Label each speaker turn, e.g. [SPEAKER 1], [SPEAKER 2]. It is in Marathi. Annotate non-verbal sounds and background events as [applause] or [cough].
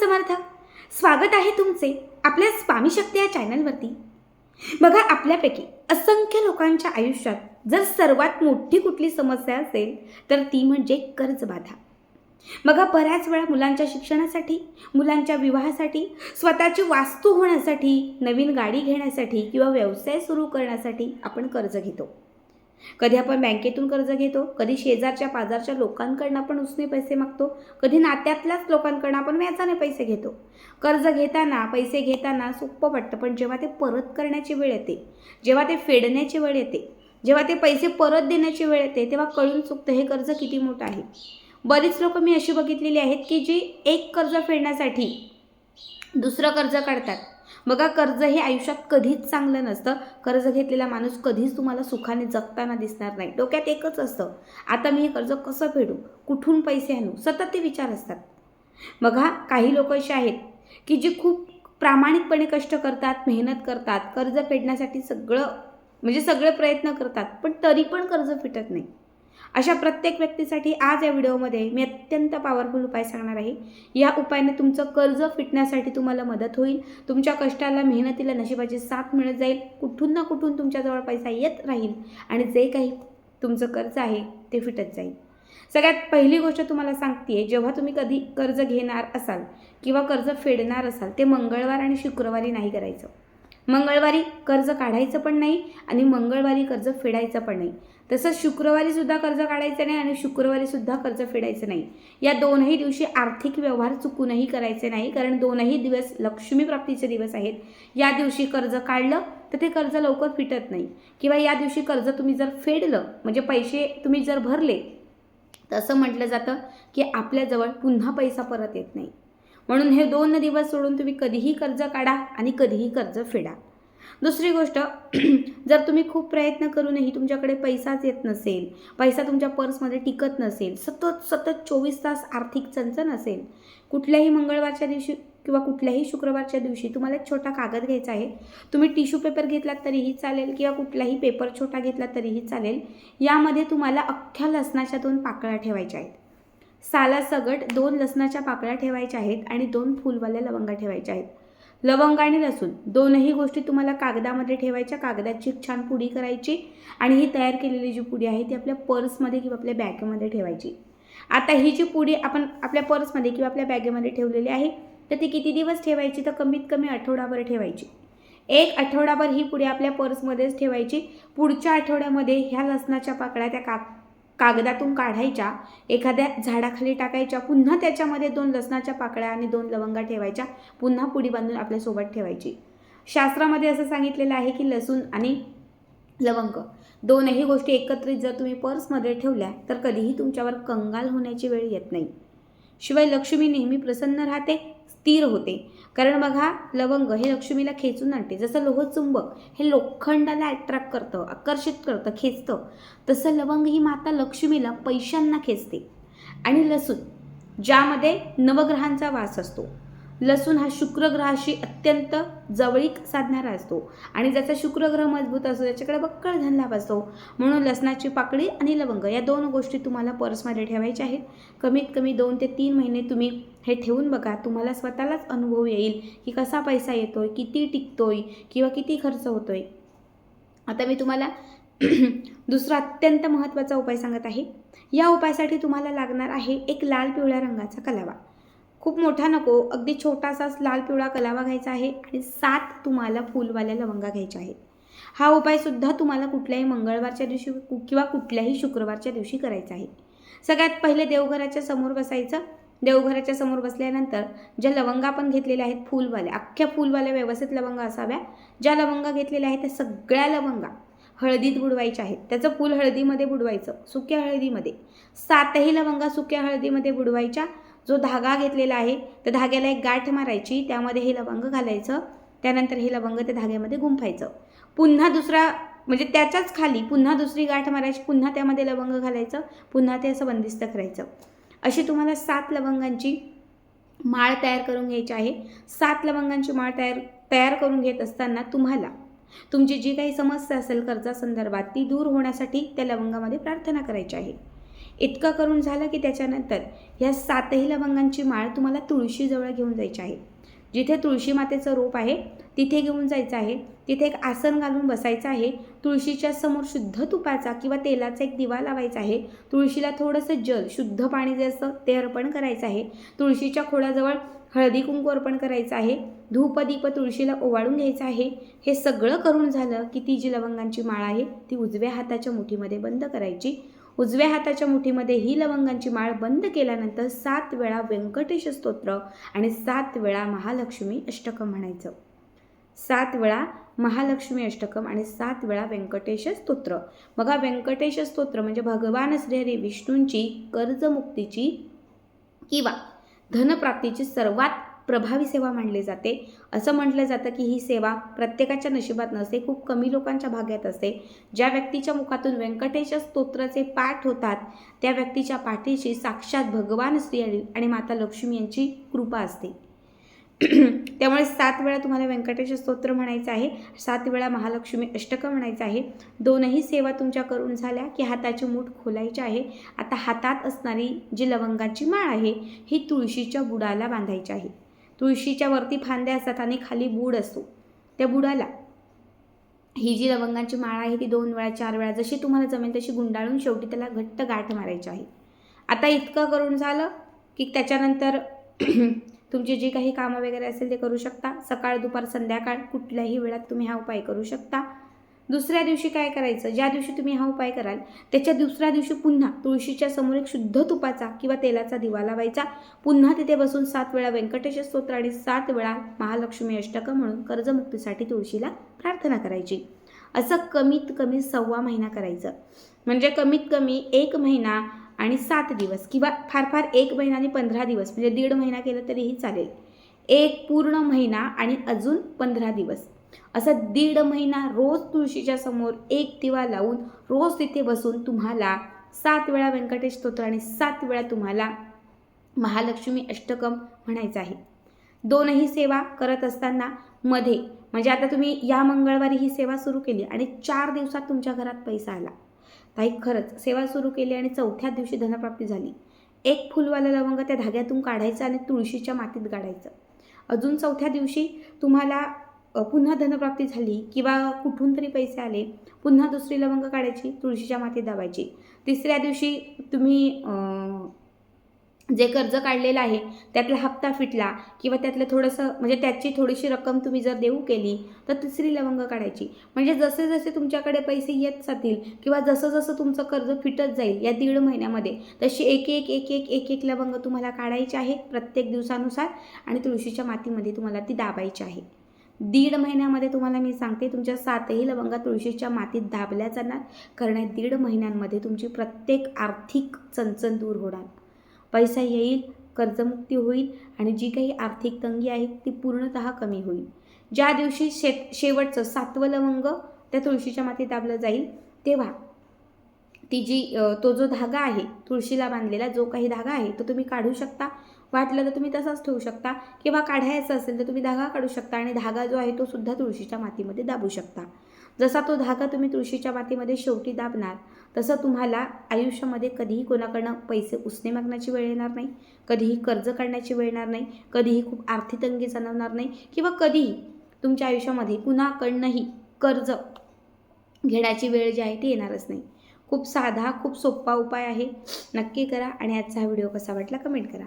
[SPEAKER 1] समर्थ. स्वागत आहे तुमचे आपल्या स्वामी शक्ती या चॅनलवरती. बघा आपल्यापैकी असंख्य लोकांच्या आयुष्यात जर सर्वात मोठी कुठली समस्या असेल तर ती म्हणजे कर्जबाधा. बघा बऱ्याच वेळा मुलांच्या शिक्षणासाठी मुलांच्या विवाहासाठी स्वतःची वास्तू होण्यासाठी नवीन गाडी घेण्यासाठी किंवा व्यवसाय सुरू करण्यासाठी आपण कर्ज घेतो. कधी आपण बँकेतून कर्ज घेतो कधी शेजारच्या पाजारच्या लोकांकडनं आपण उसने पैसे मागतो कधी नात्यातल्याच लोकांकडनं आपण व्याजाने पैसे घेतो. कर्ज घेताना पैसे घेताना सोपं वाटतं पण जेव्हा ते परत करण्याची वेळ येते जेव्हा ते फेडण्याची वेळ येते जेव्हा ते पैसे परत देण्याची वेळ येते तेव्हा कळून चुकतं हे कर्ज किती मोठं आहे. बरीच लोकं मी अशी बघितलेली आहेत की जी एक कर्ज फेडण्यासाठी दुसरं कर्ज काढतात. बघा कर्ज हे आयुष्यात कधीच चांगलं नसतं. कर्ज घेतलेला माणूस कधीच तुम्हाला सुखाने जगताना दिसणार नाही. डोक्यात एकच असतं आता मी हे कर्ज कसं फेडू? कुठून पैसे आणू? सतत ते विचार असतात. बघा काही लोक असे आहेत की जी खूप प्रामाणिकपणे कष्ट करतात मेहनत करतात कर्ज फेडण्यासाठी सगळं म्हणजे सगळे प्रयत्न करतात पण तरी पण कर्ज फिटत नाही. अशा प्रत्येक व्यक्तीसाठी आज या व्हिडिओमध्ये मी अत्यंत पॉवरफुल उपाय सांगणार आहे. या उपायाने तुमचं कर्ज फिटण्यासाठी तुम्हाला मदत होईल. तुमच्या कष्टाला मेहनतीला नशिबाची साथ मिळत जाईल. कुठून ना कुठून तुमच्याजवळ पैसा येत राहील आणि जे काही तुमचं कर्ज आहे ते फिटत जाईल. सगळ्यात पहिली गोष्ट तुम्हाला सांगते जेव्हा तुम्ही कधी कर्ज घेणार असाल किंवा कर्ज फेडणार असाल ते मंगळवार आणि शुक्रवारी नाही करायचं. मंगळवारी कर्ज काढायचं पण नाही आणि मंगळवारी कर्ज फेडायचं पण नाही. तसंच शुक्रवारी सुद्धा कर्ज काढायचं नाही आणि शुक्रवारी सुद्धा कर्ज फेडायचं नाही. या दोनही दिवशी आर्थिक व्यवहार चुकूनही करायचे नाही कारण दोनही दिवस लक्ष्मी प्राप्तीचे दिवस आहेत. या दिवशी कर्ज काढलं तर ते कर्ज लवकर फिटत नाही. किंवा या दिवशी कर्ज तुम्ही जर फेडलं म्हणजे पैसे तुम्ही जर भरले तर असं म्हटलं जातं की आपल्याजवळ पुन्हा पैसा परत येत नाही. म्हणून हे दोन दिवस सोडून तुम्ही कधीही कर्ज काढा आणि कधीही कर्ज फेडा. दुसरी गोष्ट [clears throat] जर तुम्ही खूप प्रयत्न करूनही तुमच्याकडे पैसाच येत नसेल पैसा तुमच्या पर्समध्ये टिकत नसेल सतत सतत चोवीस तास आर्थिक चणचण असेल कुठल्याही मंगळवारच्या दिवशी किंवा कुठल्याही शुक्रवारच्या दिवशी तुम्हाला एक छोटा कागद घ्यायचा आहे. तुम्ही टिश्यू पेपर घेतलात तरीही चालेल किंवा कुठलाही पेपर छोटा घेतला तरीही चालेल. यामध्ये तुम्हाला अख्ख्या लसणाच्या दोन पाकळ्या ठेवायच्या आहेत. सालासगट दोन लसणाच्या पाकळ्या ठेवायच्या आहेत आणि दोन फुलवाल्या लवंगा ठेवायच्या आहेत. लवंग आणि लसूण दोनही गोष्टी तुम्हाला कागदामध्ये ठेवायच्या. कागदाची छान पुडी करायची आणि ही तयार केलेली जी पुडी आहे ती आपल्या पर्समध्ये किंवा आपल्या बॅगेमध्ये ठेवायची. आता ही जी पुडी आपण आपल्या पर्समध्ये किंवा आपल्या बॅगेमध्ये ठेवलेली आहे तर ती किती दिवस ठेवायची? तर कमीत कमी आठवडाभर ठेवायची. एक आठवडाभर ही पुडी आपल्या पर्समध्येच ठेवायची. पुढच्या आठवड्यामध्ये ह्या लसणाच्या पाकळ्या त्या का कागदातून काढायच्या एखाद्या झाडाखाली टाकायच्या पुन्हा त्याच्यामध्ये दोन लसणाच्या पाकळ्या आणि दोन लवंगा ठेवायच्या पुन्हा पुडी बांधून आपल्यासोबत ठेवायची. शास्त्रामध्ये असं सांगितलेलं आहे की लसूण आणि लवंग दोनही गोष्टी एकत्रित जर तुम्ही पर्समध्ये ठेवल्या तर कधीही तुमच्यावर कंगाल होण्याची वेळ येत नाही. शिवाय लक्ष्मी नेहमी प्रसन्न राहते स्थिर होते. कारण बघा लवंग हे लक्ष्मीला खेचून आणते. जसं लोहचुंबक हे लोखंडाला अट्रॅक्ट करतं आकर्षित करतं खेचतं. तसं लवंग ही माता लक्ष्मीला पैशांना खेचते. आणि लसूण ज्यामध्ये नवग्रहांचा वास असतो. लसूण हा शुक्रग्रहाशी अत्यंत जवळीक साधणारा असतो. आणि ज्याचा शुक्रग्रह मजबूत असतो त्याच्याकडे बक्कळ धनलाभ असतो. म्हणून लसणाची पाकळी आणि लवंग या दोन गोष्टी तुम्हाला पर्समध्ये ठेवायच्या आहेत. कमीत कमी दोन ते तीन महिने तुम्ही हे ठेवून बघा तुम्हाला स्वतःलाच अनुभव येईल की कसा पैसा येतोय किती टिकतोय किंवा किती खर्च होतोय. आता मी तुम्हाला [clears throat] दुसरा अत्यंत महत्त्वाचा उपाय सांगत आहे. या उपायासाठी तुम्हाला लागणार आहे एक लाल पिवळ्या रंगाचा कलावा. खूप मोठा नको अगदी छोटासाच लाल पिवळा कलावा घ्यायचा आहे आणि सात तुम्हाला फुलवाल्या लवंगा घ्यायच्या आहेत. हा उपायसुद्धा तुम्हाला कुठल्याही मंगळवारच्या दिवशी किंवा कुठल्याही शुक्रवारच्या दिवशी करायचा आहे. सगळ्यात पहिले देवघराच्या समोर बसायचं. देवघराच्या समोर बसल्यानंतर ज्या लवंगा आपण घेतलेल्या आहेत फुलवाल्या अख्ख्या फुलवाल्या व्यवस्थित लवंगा असाव्या. ज्या लवंगा घेतलेल्या आहेत त्या सगळ्या लवंगा हळदीत बुडवायच्या आहेत. त्याचं फूल हळदीमध्ये बुडवायचं सुक्या हळदीमध्ये. सातही लवंगा सुक्या हळदीमध्ये बुडवायच्या. जो धागा घेतलेला आहे त्या धाग्याला एक गाठ मारायची त्यामध्ये हे लवंग घालायचं त्यानंतर हे लवंग त्या धाग्यामध्ये गुंफायचं. पुन्हा दुसरा म्हणजे त्याच्याच खाली पुन्हा दुसरी गाठ मारायची पुन्हा त्यामध्ये लवंग घालायचं पुन्हा ते असं बंदिस्त करायचं. अशी तुम्हाला सात लवंगांची माळ तयार करून घ्यायची आहे. सात लवंगांची माळ तयार तयार करून घेत असताना तुम्हाला तुमची जी काही समस्या असेल कर्जासंदर्भात ती दूर होण्यासाठी त्या लवंगामध्ये प्रार्थना करायची आहे. इतकं करून झालं की त्याच्यानंतर ह्या सातही लवंगांची माळ तुम्हाला तुळशीजवळ घेऊन जायची आहे. जिथे तुळशी मातेचं रोप आहे तिथे घेऊन जायचं आहे. तिथे एक आसन घालून बसायचं आहे. तुळशीच्या समोर शुद्ध तुपाचा किंवा तेलाचा एक दिवा लावायचा आहे. तुळशीला थोडंसं जल शुद्ध पाणी जे असतं ते अर्पण करायचं आहे. तुळशीच्या खोडाजवळ हळदी कुंकू अर्पण करायचं आहे. धूपदीप तुळशीला ओवाळून घ्यायचं आहे. हे सगळं करून झालं की ती जी लवंगांची माळ आहे ती उजव्या हाताच्या मुठीमध्ये बंद करायची. उजव्या हाताच्या मुठीमध्ये ही लवंगांची माळ बंद केल्यानंतर सात वेळा व्यंकटेश स्तोत्र आणि सात वेळा महालक्ष्मी अष्टकम म्हणायचं. सात वेळा महालक्ष्मी अष्टकम आणि सात वेळा व्यंकटेश स्तोत्र. बघा व्यंकटेश स्तोत्र म्हणजे भगवान श्रीहरी विष्णूंची कर्जमुक्तीची किंवा धनप्राप्तीची सर्वात प्रभावी सेवा मानली जाते. असं म्हटलं जातं की ही सेवा प्रत्येकाच्या नशिबात नसते खूप कमी लोकांच्या भाग्यात असते. ज्या व्यक्तीच्या मुखातून व्यंकटेश स्तोत्राचे पाठ होतात त्या व्यक्तीच्या पाठीशी साक्षात भगवान श्रीहरी आणि माता लक्ष्मी यांची कृपा असते. [clears throat] त्यामुळे सात वेळा तुम्हाला व्यंकटेश स्तोत्र म्हणायचं आहे सात वेळा महालक्ष्मी अष्टकं म्हणायचं आहे. दोनही सेवा तुमच्या करून झाल्या की हाताची मूठ खोलायची आहे. आता हातात असणारी जी लवंगाची माळ आहे ही तुळशीच्या बुडाला बांधायची आहे. तुळशीच्या वरती फांद्या असतात आणि खाली बूड असतो. त्या बुडाला. ही जी लवंगाची माळ आहे ती दोन वेळा चार वेळा जशी तुम्हाला जमेल तशी गुंडाळून शेवटी त्याला घट्ट गाठ मारायची आहे. आता इतकं करून झालं की त्याच्यानंतर [clears throat] तुमची जी काही कामं वगैरे असेल ते करू शकता. सकाळ दुपार संध्याकाळ कुठल्याही वेळात तुम्ही हा उपाय करू शकता. दुसऱ्या दिवशी काय करायचं? ज्या दिवशी तुम्ही हा उपाय कराल त्याच्या दुसऱ्या दिवशी पुन्हा तुळशीच्या समोर एक शुद्ध तुपाचा किंवा तेलाचा दिवा लावायचा. पुन्हा तिथे बसून सात वेळा व्यंकटेश स्तोत्र आणि सात वेळा महालक्ष्मी अष्टकं म्हणून कर्जमुक्तीसाठी तुळशीला प्रार्थना करायची. असं कमीत कमी सव्वा महिना करायचं. म्हणजे कमीत कमी एक महिना आणि सात दिवस किंवा फार फार एक महिना आणि पंधरा दिवस म्हणजे दीड महिना केलं तरीही चालेल. एक पूर्ण महिना आणि अजून पंधरा दिवस. असं दीड महिना रोज तुळशीच्या समोर एक दिवा लावून रोज तिथे बसून तुम्हाला सात वेळा व्यंकटेश स्तोत्र आणि सात वेळा तुम्हाला महालक्ष्मी अष्टकम म्हणायचं आहे. दोनही सेवा करत असताना मध्ये म्हणजे आता तुम्ही या मंगळवारी ही सेवा सुरू केली आणि चार दिवसात तुमच्या घरात पैसा आला. ताई खरंच सेवा सुरू केली आणि चौथ्या दिवशी धनप्राप्ती झाली. एक फुलवाला लवंग त्या धाग्यातून काढायचं आणि तुळशीच्या मातीत गाडायचं. अजून चौथ्या दिवशी तुम्हाला पुन्हा धनप्राप्ती झाली किंवा कुठून तरी पैसे आले पुन्हा दुसरी लवंग काढायची तुळशीच्या मातीत दाबायची. तिसऱ्या दिवशी तुम्ही जे कर्ज काढलेलं आहे त्यातला हप्ता फिटला किंवा त्यातलं थोडंसं म्हणजे त्याची थोडीशी रक्कम तुम्ही जर देऊ केली तर तिसरी लवंग काढायची. म्हणजे जसे जसे तुमच्याकडे पैसे येत जातील किंवा जसं जसं तुमचं कर्ज फिटत जाईल या दीड महिन्यामध्ये तशी एक एक एक एक एक एक लवंग तुम्हाला काढायची आहे प्रत्येक दिवसानुसार आणि तुळशीच्या मातीमध्ये तुम्हाला ती दाबायची आहे. दीड महिन्यामध्ये तुम्हाला मी सांगते तुमच्या सातही लवंगा तुळशीच्या मातीत दाबल्या जाणार. कारण या दीड महिन्यांमध्ये तुमची प्रत्येक आर्थिक चणचण दूर होणार. पैसा येईल कर्जमुक्ती होईल आणि जी काही आर्थिक तंगी आहे ती पूर्णतः कमी होईल. ज्या दिवशी शेत शेवटचं सातवं लवंग त्या तुळशीच्या मातीत दाबलं जाईल तेव्हा ती जी तो जो धागा आहे तुळशीला बांधलेला जो काही धागा आहे तो तुम्ही काढू शकता. वाटलं तर तुम्ही तसाच ठेवू शकता किंवा काढायचा असेल तर तुम्ही धागा काढू शकता आणि धागा जो आहे तो सुद्धा तुळशीच्या मातीमध्ये दाबू शकता. जसा तो धागा तुम्ही तुळशीच्या मातीमध्ये शेवटी दाबणार तसं तुम्हाला आयुष्यामध्ये कधीही कोणाकडनं पैसे उसने मागण्याची वेळ येणार नाही कधीही कर्ज काढण्याची वेळ येणार नाही कधीही खूप आर्थिक तंगी जाणवणार नाही किंवा कधीही तुमच्या आयुष्यामध्ये कुणाकडनंही कर्ज घेण्याची वेळ जी आहे ती येणारच नाही. खूप साधा खूप सोपा उपाय आहे. नक्की करा आणि आजचा हा व्हिडिओ कसा वाटला कमेंट करा.